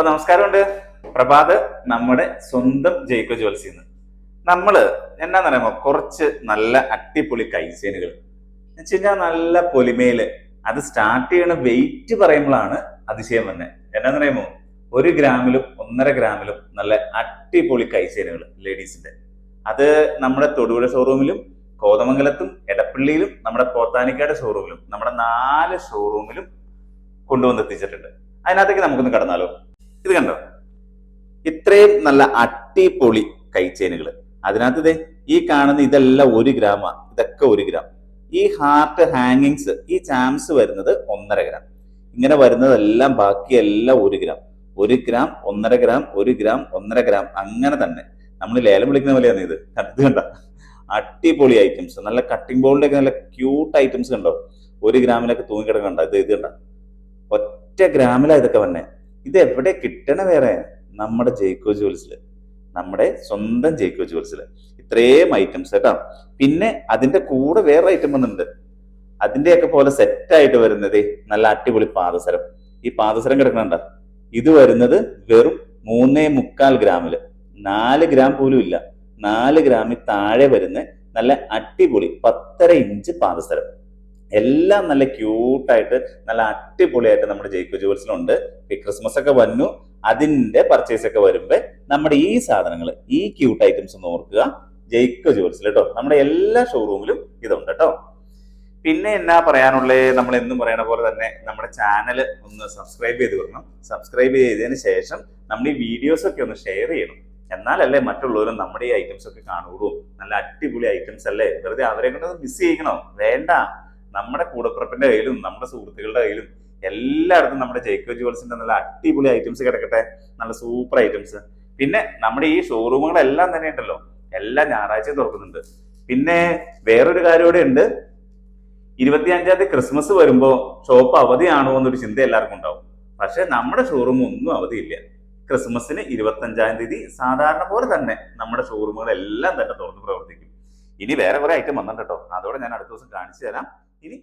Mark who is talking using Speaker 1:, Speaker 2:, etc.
Speaker 1: അപ്പൊ നമസ്കാരമുണ്ട്. പ്രഭാത് നമ്മുടെ സ്വന്തം ജയിക്കോ നിന്ന് നമ്മൾ എന്നാന്ന് പറയുമ്പോ കുറച്ച് നല്ല അട്ടിപ്പൊളി കൈസേനുകൾ കഴിഞ്ഞാൽ നല്ല പൊലിമയിൽ അത് സ്റ്റാർട്ട് ചെയ്യണ വെയിറ്റ് പറയുമ്പോഴാണ് അതിശയം തന്നെ പറയുമ്പോ ഒരു ഗ്രാമിലും ഒന്നര ഗ്രാമിലും നല്ല അട്ടിപ്പൊളി കൈസേനുകൾ ലേഡീസിന്റെ. അത് നമ്മുടെ തൊടുപുഴ ഷോറൂമിലും കോതമംഗലത്തും എടപ്പള്ളിയിലും നമ്മുടെ പോത്താനിക്കാട് ഷോറൂമിലും നമ്മുടെ നാല് ഷോറൂമിലും കൊണ്ടുവന്ന് എത്തിച്ചിട്ടുണ്ട് അതിനകത്തേക്ക് നമുക്കൊന്ന് കടന്നാലോ? ഇത് കണ്ടോ? ഇത്രയും നല്ല അട്ടിപൊളി കൈച്ചേനുകൾ. അതിനകത്ത് ദേ ഈ കാണുന്ന ഇതെല്ലാം ഒരു ഗ്രാമാ. ഇതൊക്കെ ഒരു ഗ്രാം. ഈ ഹാർട്ട് ഹാങ്ങിങ്സ് ഈ ചാംസ് വരുന്നത് ഒന്നര ഗ്രാം. ഇങ്ങനെ വരുന്നതെല്ലാം ബാക്കിയെല്ലാം ഒരു ഗ്രാം. ഒരു ഗ്രാം ഒന്നര ഗ്രാം ഒരു ഗ്രാം ഒന്നര ഗ്രാം. അങ്ങനെ തന്നെ. നമ്മൾ ലേലം വിളിക്കുന്ന പോലെയാണ് ഇത്. കണ്ടത് കണ്ട? അടിപൊളി ഐറ്റംസ് നല്ല കട്ടിംഗ് ബോളിന്റെ ഒക്കെ നല്ല ക്യൂട്ട് ഐറ്റംസ് കണ്ടോ? ഒരു ഗ്രാമിലൊക്കെ തൂങ്ങിക്കിടക്കണ്ട ഇത് ഇത് കണ്ട? ഒറ്റ ഗ്രാമിലാ ഇതൊക്കെ വന്നെ. ഇത് എവിടെ കിട്ടണ വേറെ? നമ്മുടെ ജയ്ക്കോ ജുവൽസിൽ നമ്മുടെ സ്വന്തം ജയ്ക്കോ ജുവൽസിൽ ഇത്രയും ഐറ്റംസ് കേട്ടോ. പിന്നെ അതിന്റെ കൂടെ വേറെ ഐറ്റം വന്നിട്ടുണ്ട് അതിന്റെയൊക്കെ പോലെ സെറ്റായിട്ട് വരുന്നത് നല്ല അടിപൊളി പാദസരം. ഈ പാദസരം കിടക്കണണ്ട ഇത് വരുന്നത് വെറും മൂന്നേ മുക്കാൽ ഗ്രാമിൽ നാല് ഗ്രാം പോലും ഇല്ല. നാല് ഗ്രാമിൽ താഴെ വരുന്ന നല്ല അടിപൊളി പത്തര ഇഞ്ച് പാദസരം. എല്ലാം നല്ല ക്യൂട്ടായിട്ട് നല്ല അടിപൊളിയായിട്ട് നമ്മുടെ ജയിക്കോ ജുവൽസിലുണ്ട്. ഈ ക്രിസ്മസ് ഒക്കെ വന്നു. അതിന്റെ പർച്ചേസ് ഒക്കെ വരുമ്പോ നമ്മുടെ ഈ സാധനങ്ങൾ ഈ ക്യൂട്ട് ഐറ്റംസ് ഒന്ന് ഓർക്കുക. ജയിക്കോ ജുവൽസിൽ കേട്ടോ. നമ്മുടെ എല്ലാ ഷോറൂമിലും ഇതുണ്ട് കേട്ടോ. പിന്നെ എന്നാ പറയാനുള്ളത് നമ്മൾ എന്നും പറയണ പോലെ തന്നെ നമ്മുടെ ചാനൽ ഒന്ന് സബ്സ്ക്രൈബ് ചെയ്ത് വിടണം. സബ്സ്ക്രൈബ് ചെയ്തതിന് ശേഷം നമ്മൾ ഈ വീഡിയോസ് ഒക്കെ ഒന്ന് ഷെയർ ചെയ്യണം. എന്നാലല്ലേ മറ്റുള്ളവരും നമ്മുടെ ഈ ഐറ്റംസ് ഒക്കെ കാണുകയുള്ളൂ. നല്ല അടിപൊളി ഐറ്റംസ് അല്ലേ? വെറുതെ അവരെ കൊണ്ട് മിസ് ചെയ്യിക്കണോ? വേണ്ട. നമ്മുടെ കൂടപ്പുറപ്പിന്റെ കയ്യിലും നമ്മുടെ സുഹൃത്തുക്കളുടെ കയ്യിലും എല്ലായിടത്തും നമ്മുടെ ജയ്ക്കോ ജുവൽസിന്റെ നല്ല അടിപൊളി ഐറ്റംസ് കിടക്കട്ടെ. നല്ല സൂപ്പർ ഐറ്റംസ് പിന്നെ നമ്മുടെ ഈ ഷോറൂമുകളെല്ലാം തന്നെ ഉണ്ടല്ലോ. എല്ലാം ഞായറാഴ്ചയും തുറക്കുന്നുണ്ട്. പിന്നെ വേറൊരു കാര്യം കൂടെ ഉണ്ട്. ഇരുപത്തിയഞ്ചാം തീയതി ക്രിസ്മസ് വരുമ്പോ ഷോപ്പ് അവധിയാണോ എന്നൊരു ചിന്ത എല്ലാവർക്കും ഉണ്ടാവും. പക്ഷെ നമ്മുടെ ഷോറൂം ഒന്നും അവധിയില്ല. ക്രിസ്മസിന് ഇരുപത്തഞ്ചാം തീയതി സാധാരണ പോലെ തന്നെ നമ്മുടെ ഷോറൂമുകളെല്ലാം തന്നെ തുറന്ന് പ്രവർത്തിക്കും. ഇനി വേറെ കുറെ ഐറ്റം വന്നിട്ടോ അതോടെ ഞാൻ അടുത്ത ദിവസം കാണിച്ചു തരാം. ഇനി